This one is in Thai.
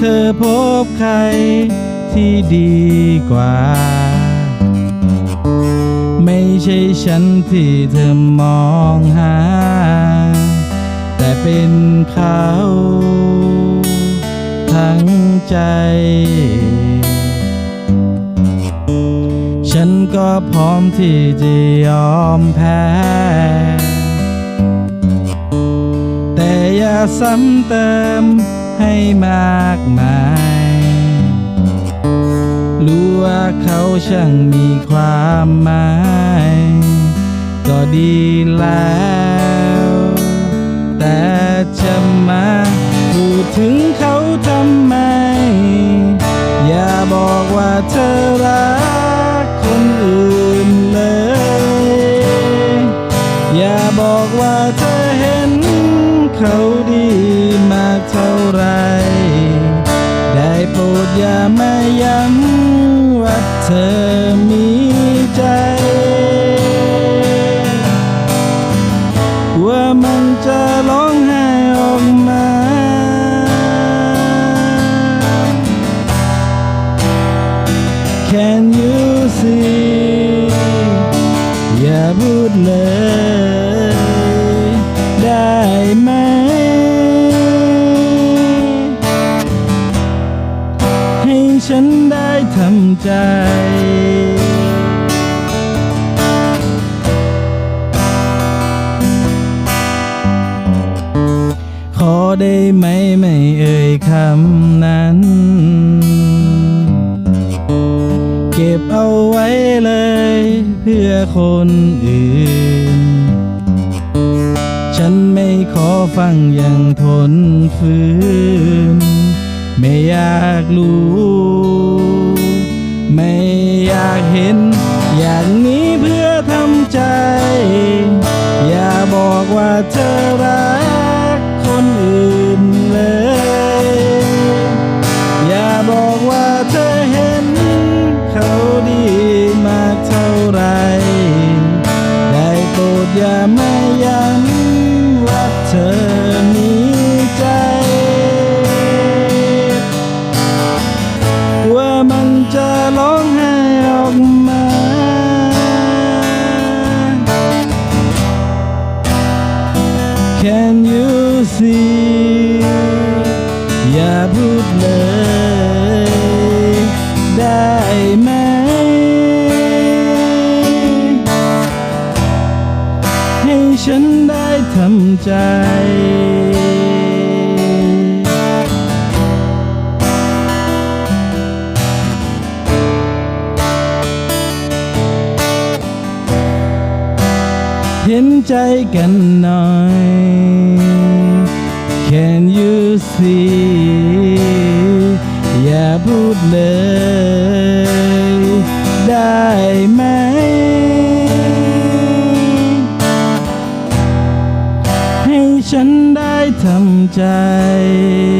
ธอพบใครที่ดีกว่า ไม่ใช่ฉันที่เธอมองหา แต่เป็นเขาทั้งใจ ฉันก็พร้อมที่จะยอมแพ้ แต่อย่าซ้ำเติมให้มา มายรู้ว่าเขาช่างมีความหมายก็ดีแล้ว แต่จะมาพูดถึงเขาทำไม อย่าบอกว่าเธอรักคนอื่นเลย อย่าบอกว่าเธอ อย่ามาย้ำว่าเธอมีใจ ว่ามันจะร้องไห้ออกมา Can you see อย่าพูดเลย ฉันได้ทำใจ ขอได้ไหมไม่เอ่ยคำนั้น เก็บเอาไว้เลยเพื่อคนอื่น ฉันไม่ขอฟังอย่างทนฝืนไม่อยากรู้ มาย้ำว่าเธอมีใจ ว่ามันจะร้องไห้ออกมา Can you see อย่าพูดเลย ฉันได้ทำใจ เห็นใจกันหน่อย Can you see อย่าพูดเลย ให้ฉันได้ทำใจ